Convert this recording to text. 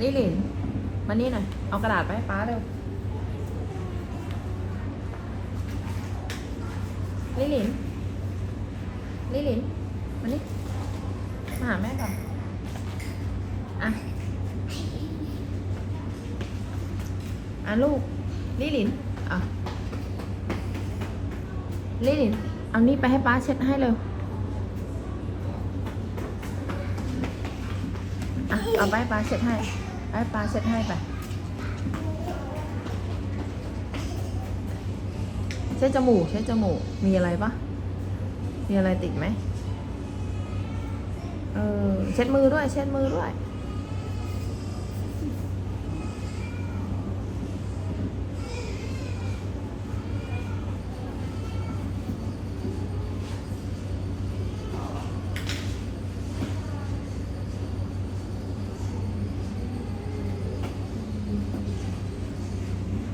ลิลินมานี่หน่อย เอากระดาษไปให้ป้าเร็วลิลินลิลินมานี่มาหาแม่ก่อนอะอะลูกลิลินอะลิลินเอานี่ไปให้ป้าเช็ดให้เร็วอะเอาไปป้าเช็ดให้ ไอ้ปลาเช็ดให้ไปเช็ดจมูกเช็ดจมูก มีอะไรปะมีอะไรติดไหมเออเช็ดมือด้วย เช็ดมือด้วย